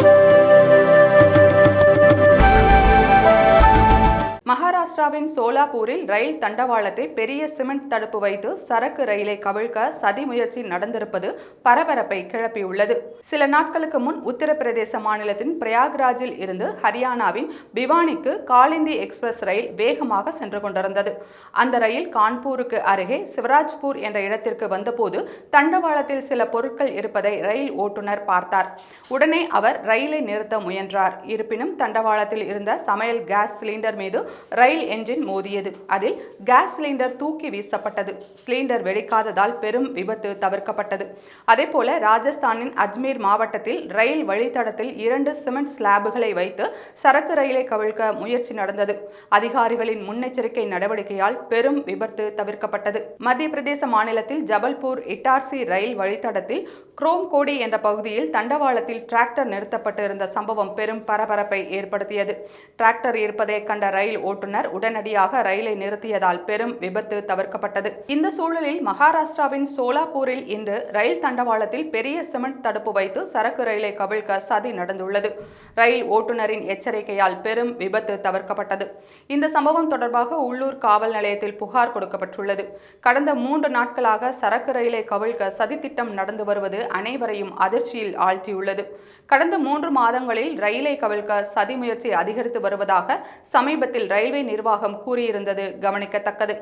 Thank you. மகாராஷ்டிராவின் சோலாப்பூரில் ரயில் தண்டவாளத்தை பெரிய cement தடுப்பு வைத்து சரக்கு ரயிலை கவிழ்க்க சதி முயற்சி நடந்திருப்பது பரபரப்பை கிளப்பியுள்ளது. சில நாட்களுக்கு முன் உத்தரப்பிரதேச மாநிலத்தின் பிரயாக்ராஜில் இருந்து ஹரியானாவின் பிவானிக்கு காலிந்தி எக்ஸ்பிரஸ் ரயில் வேகமாக சென்று கொண்டிருந்தது. அந்த ரயில் கான்பூருக்கு அருகே சிவராஜ்பூர் என்ற இடத்திற்கு வந்தபோது தண்டவாளத்தில் சில பொருட்கள் இருப்பதை ரயில் ஓட்டுநர் பார்த்தார். உடனே அவர் ரயிலை நிறுத்த முயன்றார். இருப்பினும் தண்டவாளத்தில் இருந்த சமையல் கேஸ் சிலிண்டர் மீது ரயில் என்ஜின் மோதியது. அதில் கேஸ் சிலிண்டர் தூக்கி வீசப்பட்டது. சிலிண்டர் வெடிக்காததால் பெரும் விபத்து தவிர்க்கப்பட்டது. அதேபோல ராஜஸ்தானின் அஜ்மீர் மாவட்டத்தில் ரயில் வழித்தடத்தில் இரண்டு சிமெண்ட் ஸ்லாபுகளை வைத்து சரக்கு ரயிலை கவிழ்க்க முயற்சி நடந்தது. அதிகாரிகளின் முன்னெச்சரிக்கை நடவடிக்கையால் பெரும் விபத்து தவிர்க்கப்பட்டது. மத்திய பிரதேச மாநிலத்தில் ஜபல்பூர் இட்டார்சி ரயில் வழித்தடத்தில் குரோம் கோடி என்ற பகுதியில் தண்டவாளத்தில் டிராக்டர் நிறுத்தப்பட்டு இருந்த சம்பவம் பெரும் பரபரப்பை ஏற்படுத்தியது. டிராக்டர் இருப்பதை கண்ட ரயில் ஓட்டுநர் உடனடியாக ரயிலை நிறுத்தியதால் பெரும் விபத்து தவிர்க்கப்பட்டது. இந்த சூழலில் மகாராஷ்டிராவின் சோலாப்பூரில் இன்று ரயில் தண்டவாளத்தில் பெரிய சிமெண்ட் தடுப்பு வைத்து சரக்கு ரயிலை கவிழ்க்க சதி நடந்துள்ளது. ரயில் ஓட்டுநரின் எச்சரிக்கையால் பெரும் விபத்து தவிர்க்கப்பட்டது. இந்த சம்பவம் தொடர்பாக உள்ளூர் காவல் நிலையத்தில் புகார் கொடுக்கப்பட்டுள்ளது. கடந்த மூன்று நாட்களாக சரக்கு ரயிலை கவிழ்க்க சதித்திட்டம் நடந்து வருவது அனைவரையும் அதிர்ச்சியில் ஆழ்த்தியுள்ளது. கடந்த மூன்று மாதங்களில் ரயிலை கவிழ்க்க சதி முயற்சி அதிகரித்து வருவதாக சமீபத்தில் ரயில்வே நிர்வாகம் கூறியிருந்தது கவனிக்கத்தக்கது.